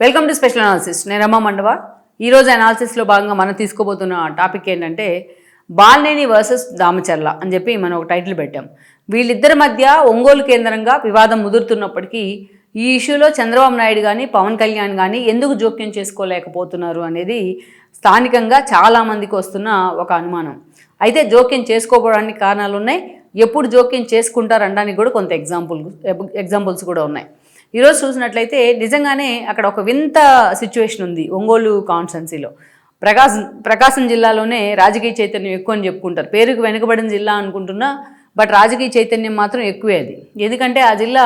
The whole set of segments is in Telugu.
వెల్కమ్ టు స్పెషల్ అనాలిసిస్ నేను రమా మండవ. ఈరోజు అనాలిసిస్లో భాగంగా మనం తీసుకోబోతున్న టాపిక్ ఏంటంటే బాల్నేని వర్సెస్ దామచర్ల అని చెప్పి మనం ఒక టైటిల్ పెట్టాం. వీళ్ళిద్దరి మధ్య ఒంగోలు కేంద్రంగా వివాదం ముదురుతున్నప్పటికీ ఈ ఇష్యూలో చంద్రబాబు నాయుడు కానీ పవన్ కళ్యాణ్ కానీ ఎందుకు జోక్యం చేసుకోలేకపోతున్నారు అనేది స్థానికంగా చాలామందికి వస్తున్న ఒక అనుమానం. అయితే జోక్యం చేసుకోవడానికి కారణాలు ఉన్నాయి ఎప్పుడు జోక్యం చేసుకుంటారనడానికి కూడా కొంత ఎగ్జాంపుల్ ఎగ్జాంపుల్స్ కూడా ఉన్నాయి. ఈరోజు చూసినట్లయితే నిజంగానే అక్కడ ఒక వింత సిచ్యువేషన్ ఉంది ఒంగోలు కాన్స్టెన్సీలో ప్రకాశం ప్రకాశం జిల్లాలోనే రాజకీయ చైతన్యం ఎక్కువ అని చెప్పుకుంటారు. పేరుకు వెనుకబడిన జిల్లా అనుకుంటున్నా బట్ రాజకీయ చైతన్యం మాత్రం ఎక్కువే అది. ఎందుకంటే ఆ జిల్లా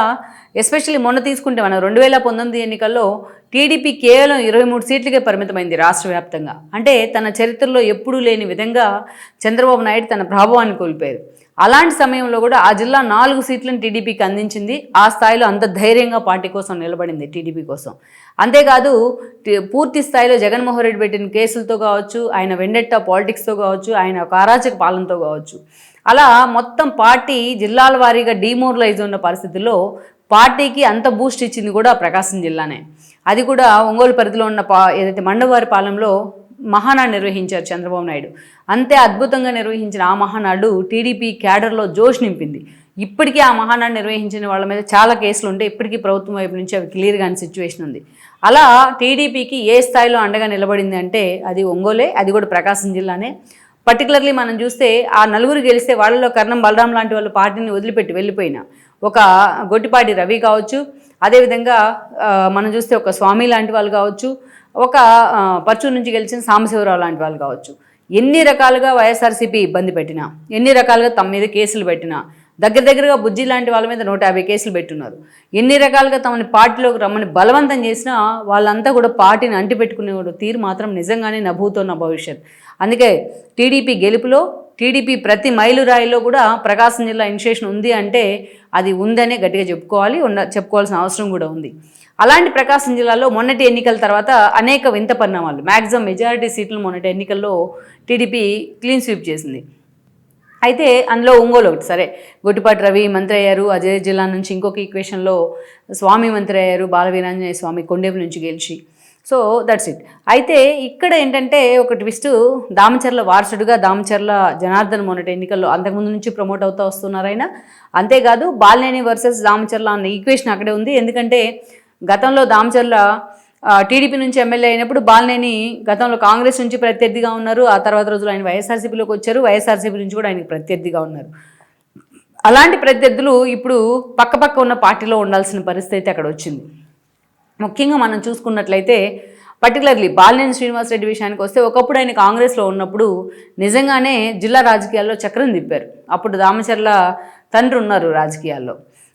ఎస్పెషల్లీ మొన్న తీసుకుంటే మనం రెండు వేల పంతొమ్మిది ఎన్నికల్లో టీడీపీ కేవలం ఇరవై మూడు సీట్లకే పరిమితమైంది రాష్ట్ర వ్యాప్తంగా. అంటే తన చరిత్రలో ఎప్పుడూ లేని విధంగా చంద్రబాబు నాయుడు తన ప్రభావాన్ని కోల్పోయారు. అలాంటి సమయంలో కూడా ఆ జిల్లా నాలుగు సీట్లను టీడీపీకి అందించింది. ఆ స్థాయిలో అంత ధైర్యంగా పార్టీ కోసం నిలబడింది టీడీపీ కోసం. అంతేకాదు పూర్తి స్థాయిలో జగన్మోహన్ రెడ్డి పెట్టిన కేసులతో కావచ్చు ఆయన వెండెట్ట పాలిటిక్స్తో కావచ్చు ఆయన ఒక అరాచక పాలనతో కావచ్చు. అలా మొత్తం పార్టీ జిల్లాల వారీగా డీమోరలైజ్ ఉన్న పరిస్థితుల్లో పార్టీకి అంత బూస్ట్ ఇచ్చింది కూడా ప్రకాశం జిల్లానే. అది కూడా ఒంగోలు పరిధిలో ఉన్న పా ఏదైతే మండవారి పాలెంలో మహానాడు నిర్వహించారు చంద్రబాబు నాయుడు. అంతే అద్భుతంగా నిర్వహించిన ఆ మహానాడు టీడీపీ క్యాడర్లో జోష్ నింపింది. ఇప్పటికీ ఆ మహానాడు నిర్వహించిన వాళ్ళ మీద చాలా కేసులు ఉంటే ఇప్పటికీ ప్రభుత్వం వైపు నుంచి అవి క్లియర్ కాని సిచ్యువేషన్ ఉంది. అలా టీడీపీకి ఏ స్థాయిలో అండగా నిలబడింది అంటే అది ఒంగోలే అది కూడా ప్రకాశం జిల్లానే. పర్టికులర్లీ మనం చూస్తే ఆ నలుగురు గెలిస్తే వాళ్ళలో కర్ణం బలరాం లాంటి వాళ్ళు పార్టీని వదిలిపెట్టి వెళ్ళిపోయిన. ఒక గొట్టిపాటి రవి కావచ్చు అదేవిధంగా మనం చూస్తే ఒక స్వామి లాంటి వాళ్ళు కావచ్చు ఒక ఆ, పర్చూరు నుంచి గెలిచిన సాంబశివరావు లాంటి వాళ్ళు కావచ్చు. ఎన్ని రకాలుగా వైఎస్ఆర్సీపీ ఇబ్బంది పెట్టినా ఎన్ని రకాలుగా తమ మీద కేసులు పెట్టినా దగ్గర దగ్గరగా బుజ్జి లాంటి వాళ్ళ మీద నూట యాభై కేసులు పెట్టున్నారు. ఎన్ని రకాలుగా తమని పార్టీలోకి రమ్మని బలవంతం చేసినా వాళ్ళంతా కూడా పార్టీని అంటిపెట్టుకునే తీరు మాత్రం నిజంగానే నభూతో నా భవిష్యత్. అందుకే టీడీపీ గెలుపులో టీడీపీ ప్రతి మైలురాయిలో కూడా ప్రకాశం జిల్లా ఇన్షేషన్ ఉంది అంటే అది ఉందనే గట్టిగా చెప్పుకోవాలి ఉన్న చెప్పుకోవాల్సిన అవసరం కూడా ఉంది. అలాంటి ప్రకాశం జిల్లాలో మొన్నటి ఎన్నికల తర్వాత అనేక వింత పరిణామాలు మ్యాక్సిమం మెజారిటీ సీట్లు మొన్నటి ఎన్నికల్లో టీడీపీ క్లీన్ స్వీప్ చేసింది. అయితే అందులో ఒంగోలు ఒకటి సరే గొట్టిపాటి రవి మంత్రి అయ్యారు అజయ్ జిల్లా నుంచి ఇంకొక ఈక్వేషన్లో స్వామి మంత్రి అయ్యారు బాలవీరాంజనేయ స్వామి కొండేపు నుంచి గెలిచి. సో దట్స్ ఇట్ అయితే ఇక్కడ ఏంటంటే ఒక ట్విస్ట్ దామచర్ల వారసుడుగా దామచర్ల జనార్దన్ మొన్నటి ఎన్నికల్లో అంతకుముందు నుంచి ప్రమోట్ అవుతూ వస్తున్నారు ఆయన. అంతేకాదు బాలినేని వర్సెస్ దామచర్ల అన్న ఈక్వేషన్ అక్కడే ఉంది. ఎందుకంటే గతంలో దామచర్ల టీడీపీ నుంచి ఎమ్మెల్యే అయినప్పుడు బాలినేని గతంలో కాంగ్రెస్ నుంచి ప్రత్యర్థిగా ఉన్నారు. ఆ తర్వాత రోజులు ఆయన వైఎస్ఆర్సీపీలోకి వచ్చారు. వైఎస్ఆర్సీపీ నుంచి కూడా ఆయనకు ప్రత్యర్థిగా ఉన్నారు. అలాంటి ప్రత్యర్థులు ఇప్పుడు పక్కపక్క ఉన్న పార్టీలో ఉండాల్సిన పరిస్థితి అక్కడ వచ్చింది. ముఖ్యంగా మనం చూసుకున్నట్లయితే పర్టికులర్లీ బాలినేని శ్రీనివాసరెడ్డి విషయానికి వస్తే ఒకప్పుడు ఆయన కాంగ్రెస్లో ఉన్నప్పుడు నిజంగానే జిల్లా రాజకీయాల్లో చక్రం దిప్పారు అప్పుడు దామచర్ల తండ్రి ఉన్నారు రాజకీయాల్లో.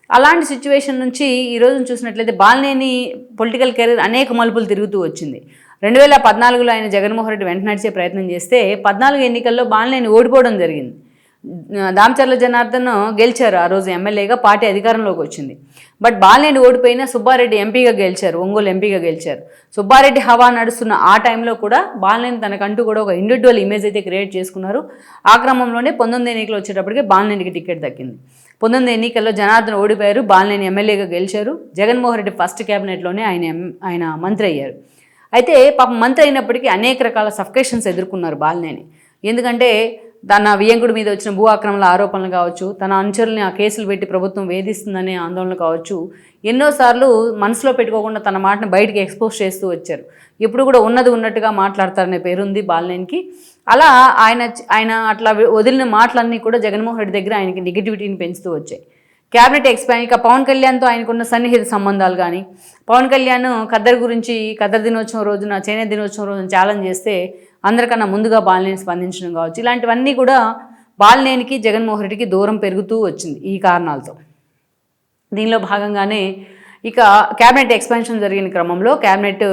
అలాంటి సిచ్యువేషన్ నుంచి ఈ చూసినట్లయితే బాలినేని పొలిటికల్ కెరీర్ అనేక మలుపులు తిరుగుతూ వచ్చింది. రెండు వేల పద్నాలుగులో ఆయన జగన్మోహన్ రెడ్డి వెంట నడిచే ప్రయత్నం చేస్తే పద్నాలుగు ఎన్నికల్లో బాలినేని ఓడిపోవడం జరిగింది. దామచర్ల జనార్దన్ గెలిచారు ఆ రోజు ఎమ్మెల్యేగా పార్టీ అధికారంలోకి వచ్చింది. బట్ బాలనేని ఓడిపోయిన సుబ్బారెడ్డి ఎంపీగా గెలిచారు ఒంగోలు ఎంపీగా గెలిచారు. సుబ్బారెడ్డి హవా నడుస్తున్న ఆ టైంలో కూడా బాలనేని తనకంటూ కూడా ఒక ఇండివిజువల్ ఇమేజ్ అయితే క్రియేట్ చేసుకున్నారు. ఆ క్రమంలోనే పంతొమ్మిది ఎన్నికలు వచ్చేటప్పటికి బాలనేనికి టికెట్ దక్కింది. పంతొమ్మిది ఎన్నికల్లో జనార్దన్ ఓడిపోయారు బాలనేని ఎమ్మెల్యేగా గెలిచారు. జగన్మోహన్ రెడ్డి ఫస్ట్ క్యాబినెట్లోనే ఆయన ఎం- ఆయన మంత్రి అయ్యారు. అయితే పాపం మంత్రి అయినప్పటికీ అనేక రకాల సఫకేషన్స్ ఎదుర్కొన్నారు బాలనేని. ఎందుకంటే తన వియంకుడి మీద వచ్చిన భూ ఆక్రమణ ఆరోపణలు కావచ్చు తన అనుచరుల్ని ఆ కేసులు పెట్టి ప్రభుత్వం వేధిస్తుందనే ఆందోళన కావచ్చు ఎన్నోసార్లు మనసులో పెట్టుకోకుండా తన మాటను బయటికి ఎక్స్పోజ్ చేస్తూ వచ్చారు. ఎప్పుడు కూడా ఉన్నది ఉన్నట్టుగా మాట్లాడతారనే పేరుంది బాలనేనికి. అలా ఆయన ఆయన అట్లా వదిలిన మాటలన్నీ కూడా జగన్మోహన్ రెడ్డి దగ్గర ఆయనకి నెగిటివిటీని పెంచుతూ వచ్చాయి. క్యాబినెట్ ఎక్స్పాండ్ ఇక పవన్ కళ్యాణ్తో ఆయనకున్న సన్నిహిత సంబంధాలు కానీ పవన్ కళ్యాణ్ ఖద్దర్ గురించి ఖద్దర్ దినోత్సవం రోజున చేనేత దినోత్సవం రోజున ఛాలెంజ్ చేస్తే అందరికన్నా ముందుగా బాలినేని స్పందించడం కావచ్చు. ఇలాంటివన్నీ కూడా బాలినేనికి జగన్మోహన్ రెడ్డికి దూరం పెరుగుతూ వచ్చింది ఈ కారణాలతో. దీనిలో భాగంగానే ఇక క్యాబినెట్ ఎక్స్పాన్షన్ జరిగిన క్రమంలో క్యాబినెట్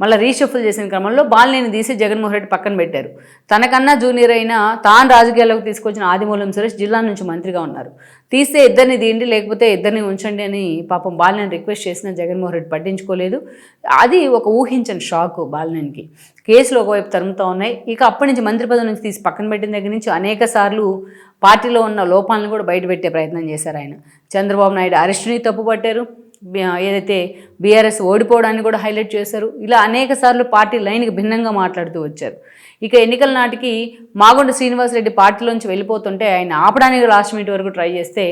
మళ్ళీ రీషఫుల్ చేసిన క్రమంలో బాలినేని తీసి జగన్మోహన్ రెడ్డి పక్కన పెట్టారు. తనకన్నా జూనియర్ అయిన తాను రాజకీయాల్లోకి తీసుకొచ్చిన ఆదిమూలం సురేష్ జిల్లా నుంచి మంత్రిగా ఉన్నారు. తీస్తే ఇద్దరిని తీయండి లేకపోతే ఇద్దరిని ఉంచండి అని పాపం బాలినేని రిక్వెస్ట్ చేసిన జగన్మోహన్ రెడ్డి పట్టించుకోలేదు. అది ఒక ఊహించని షాక్ బాలినేనికి. కేసులు ఒకవైపు తరుముతూ ఉన్నాయి. ఇక అప్పటి నుంచి మంత్రి పదవి నుంచి తీసి పక్కన పెట్టిన దగ్గర నుంచి అనేక సార్లు పార్టీలో ఉన్న లోపాలను కూడా బయటపెట్టే ప్రయత్నం చేశారు ఆయన. చంద్రబాబు నాయుడు అరెస్టుని తప్పుపట్టారు. ఏదైతే బీఆర్ఎస్ ఓడిపోవడాన్ని కూడా హైలైట్ చేశారు. ఇలా అనేక సార్లు పార్టీ లైన్కి భిన్నంగా మాట్లాడుతూ వచ్చారు. ఇక ఎన్నికల నాటికి మాగుండు శ్రీనివాసరెడ్డి పార్టీలోంచి వెళ్ళిపోతుంటే ఆయన ఆపడానికి లాస్ట్ మినిట్ వరకు ట్రై చేస్తే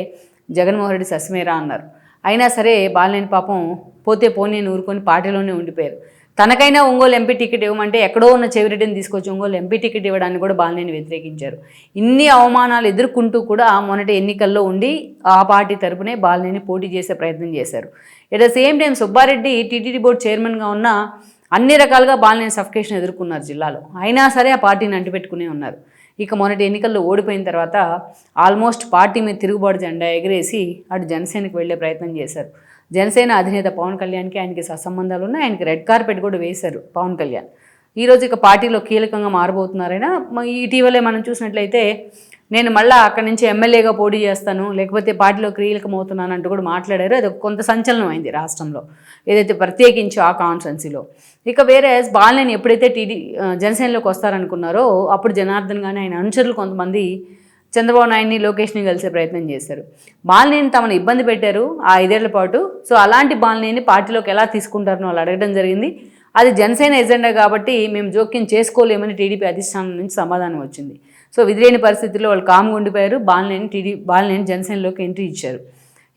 జగన్మోహన్ రెడ్డి సస్మేరా అన్నారు. అయినా సరే బాలినేని పాపం పోతే పోనీ ఊరుకొని పార్టీలోనే ఉండిపోయారు. తనకైనా ఒంగోలు ఎంపీ టికెట్ ఇవ్వమంటే ఎక్కడో ఉన్న చెవిరెడ్డిని తీసుకొచ్చి ఒంగోలు ఎంపీ టికెట్ ఇవ్వడానికి కూడా బాలినేని వ్యతిరేకించారు. ఇన్ని అవమానాలు ఎదుర్కొంటూ కూడా మొన్నటి ఎన్నికల్లో ఉండి ఆ పార్టీ తరపునే బాలినేని పోటీ చేసే ప్రయత్నం చేశారు. At the same time Subbareddy TTD board చైర్మన్గా ఉన్న అన్ని రకాలుగా బాలినేని సఫికేషన్ ఎదుర్కొన్నారు జిల్లాలో. అయినా సరే ఆ పార్టీని అంటిపెట్టుకునే ఉన్నారు. ఇక మొన్నటి ఎన్నికల్లో ఓడిపోయిన తర్వాత ఆల్మోస్ట్ పార్టీ మీద తిరుగుబాటు జెండా ఎగిరేసి అటు జనసేనకు వెళ్ళే ప్రయత్నం చేశారు. జనసేన అధినేత పవన్ కళ్యాణ్కి ఆయనకి సత్సంబంధాలు ఉన్నాయి ఆయనకి రెడ్ కార్పెట్ కూడా వేశారు పవన్ కళ్యాణ్. ఈరోజు ఇక పార్టీలో కీలకంగా మారబోతున్నారైనా ఇటీవలే మనం చూసినట్లయితే నేను మళ్ళీ అక్కడి నుంచి ఎమ్మెల్యేగా పోటీ చేస్తాను లేకపోతే పార్టీలో కీలకమవుతున్నాను అంటూ కూడా మాట్లాడారు. అది కొంత సంచలనం అయింది రాష్ట్రంలో. ఏదైతే ప్రత్యేకించి ఆ కాన్స్టెన్సీలో. ఇక వేరే బాలనేని ఎప్పుడైతే టీడీ జనసేనలోకి వస్తారనుకున్నారో అప్పుడు జనార్దన్ కానీ ఆయన అనుచరులు కొంతమంది చంద్రబాబు నాయుడిని లోకేష్ని కలిసే ప్రయత్నం చేశారు. బాలినేని తమను ఇబ్బంది పెట్టారు ఆ ఐదేళ్ళ పాటు. సో అలాంటి బాలినేని పార్టీలోకి ఎలా తీసుకుంటారని వాళ్ళు అడగడం జరిగింది. అది జనసేన ఎజెండా కాబట్టి మేము జోక్యం చేసుకోలేమని టీడీపీ అధిష్టానం నుంచి సమాధానం వచ్చింది. సో విధిలేని పరిస్థితుల్లో వాళ్ళు కామ్గా ఉండిపోయారు. బాలినేని టీడీ బాలినేని జనసేనలోకి ఎంట్రీ ఇచ్చారు.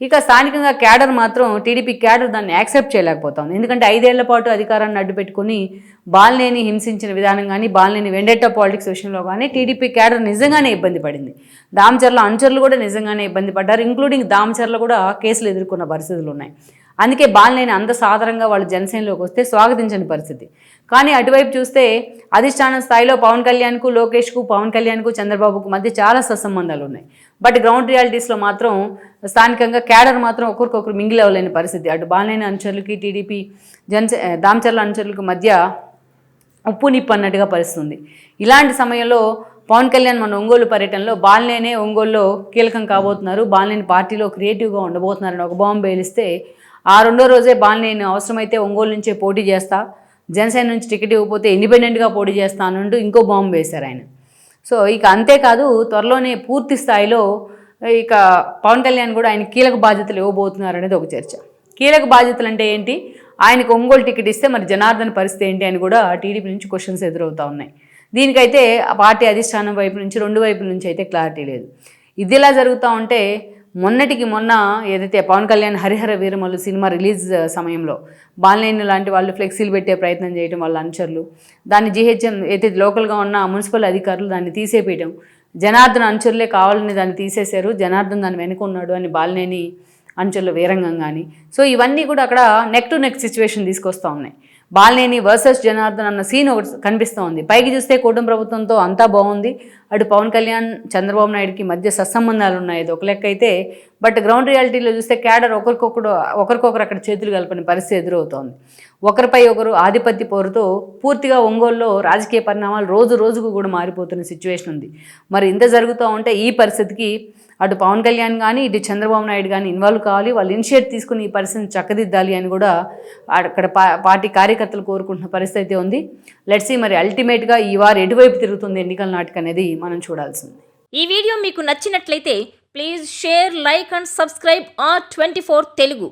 ఇక స్థానికంగా క్యాడర్ మాత్రం టీడీపీ క్యాడర్ దాన్ని యాక్సెప్ట్ చేయలేకపోతుంది. ఎందుకంటే ఐదేళ్ళ పాటు అధికారాన్ని అడ్డుపెట్టుకుని బాలనేని బాలినేని హింసించిన విధానం కానీ బాలినేని వెండెట్టా పాలిటిక్స్ విషయంలో కానీ టీడీపీ క్యాడర్ నిజంగానే ఇబ్బంది పడింది. దామచర్ల అనుచరులు కూడా నిజంగానే ఇబ్బంది పడ్డారు. ఇంక్లూడింగ్ దామచర్ల కూడా కేసులు ఎదుర్కొన్న పరిస్థితులు ఉన్నాయి. అందుకే బాలినేని అంత సాధారణంగా వాళ్ళు జనసేనలోకి వస్తే స్వాగతించని పరిస్థితి. కానీ అటువైపు చూస్తే అధిష్టానం స్థాయిలో పవన్ కళ్యాణ్కు లోకేష్కు పవన్ కళ్యాణ్కు చంద్రబాబుకు మధ్య చాలా సత్సంబంధాలు ఉన్నాయి. బట్ గ్రౌండ్ రియాలిటీస్లో మాత్రం స్థానికంగా క్యాడర్ మాత్రం ఒకరికొకరు మింగిల్ అవ్వలేని పరిస్థితి. అటు బాలినేని అనుచరులకి టీడీపీ జనసే దామచర్ల అనుచరులకు మధ్య ఉప్పు నిప్పు అన్నట్టుగా పరిస్థితుంది ఇలాంటి సమయంలో పవన్ కళ్యాణ్ మన ఒంగోలు పర్యటనలో బాలినేనే ఒంగోలులో కీలకం కాబోతున్నారు. బాలినేని పార్టీలో క్రియేటివ్గా ఉండబోతున్నారని ఒక బాంబు వేలిస్తే ఆ రెండో రోజే బాల్ నేను అవసరమైతే ఒంగోలు నుంచే పోటీ చేస్తా. జనసేన నుంచి టికెట్ ఇవ్వకపోతే ఇండిపెండెంట్గా పోటీ చేస్తాను అంటూ ఇంకో బాంబు వేశారు ఆయన. సో ఇక అంతేకాదు త్వరలోనే పూర్తి స్థాయిలో ఇక పవన్ కళ్యాణ్ కూడా ఆయన కీలక బాధ్యతలు ఇవ్వబోతున్నారు అనేది ఒక చర్చ. కీలక బాధ్యతలు అంటే ఏంటి? ఆయనకు ఒంగోలు టికెట్ ఇస్తే మరి జనార్దన్ పరిస్థితి ఏంటి అని కూడా టీడీపీ నుంచి క్వశ్చన్స్ ఎదురవుతూ ఉన్నాయి. దీనికైతే ఆ పార్టీ అధిష్టానం వైపు నుంచి రెండు వైపుల నుంచి అయితే క్లారిటీ లేదు. ఇది ఇలా జరుగుతూ ఉంటే మొన్నటికి మొన్న ఏదైతే పవన్ కళ్యాణ్ హరిహర వీరమల్లు సినిమా రిలీజ్ సమయంలో బాలనేని లాంటి వాళ్ళు ఫ్లెక్సీలు పెట్టే ప్రయత్నం చేయడం వాళ్ళ అనుచరులు దాన్ని జీహెచ్ఎం అయితే లోకల్గా ఉన్న మున్సిపల్ అధికారులు దాన్ని తీసేపేయడం జనార్దన్ అనుచరులే కావాలని దాన్ని తీసేశారు జనార్దన్ దాన్ని వెనుకున్నాడు అని బాలనేని అంచెల్లో వీరంగం కానీ సో ఇవన్నీ కూడా అక్కడ నెక్ టు నెక్ సిచ్యువేషన్ తీసుకొస్తూ ఉన్నాయి. బాలినేని వర్సెస్ జనార్దన్ అన్న సీన్ ఒకటి కనిపిస్తోంది పైకి చూస్తే కూటమి ప్రభుత్వంతో అంతా బాగుంది. అటు పవన్ కళ్యాణ్ చంద్రబాబు నాయుడికి మధ్య సత్సంబంధాలు ఉన్నాయి. అది ఒక లెక్క అయితే బట్ గ్రౌండ్ రియాలిటీలో చూస్తే క్యాడర్ ఒకరికొకరు ఒకరికొకరు అక్కడ చేతులు కలపని పరిస్థితి ఎదురవుతోంది. ఒకరిపై ఒకరు ఆధిపత్య పోరుతో పూర్తిగా ఒంగోలులో రాజకీయ పరిణామాలు రోజు రోజుకు కూడా మారిపోతున్న సిచ్యువేషన్ ఉంది. మరి ఇంత జరుగుతూ ఉంటే ఈ పరిస్థితికి అటు పవన్ కళ్యాణ్ కానీ ఇటు చంద్రబాబు నాయుడు కానీ ఇన్వాల్వ్ కావాలి. వాళ్ళు ఇనిషియేట్ తీసుకుని ఈ పరిస్థితిని చక్కదిద్దాలి అని కూడా అక్కడ పా- పార్టీ కార్యకర్తలు కోరుకుంటున్న పరిస్థితి అయితే ఉంది. లెట్సీ మరి అల్టిమేట్గా ఈ వారు ఎటువైపు తిరుగుతుంది ఎన్నికల నాటికి అనేది మనం చూడాల్సింది. ఈ వీడియో మీకు నచ్చినట్లయితే please share like and subscribe R twenty Telugu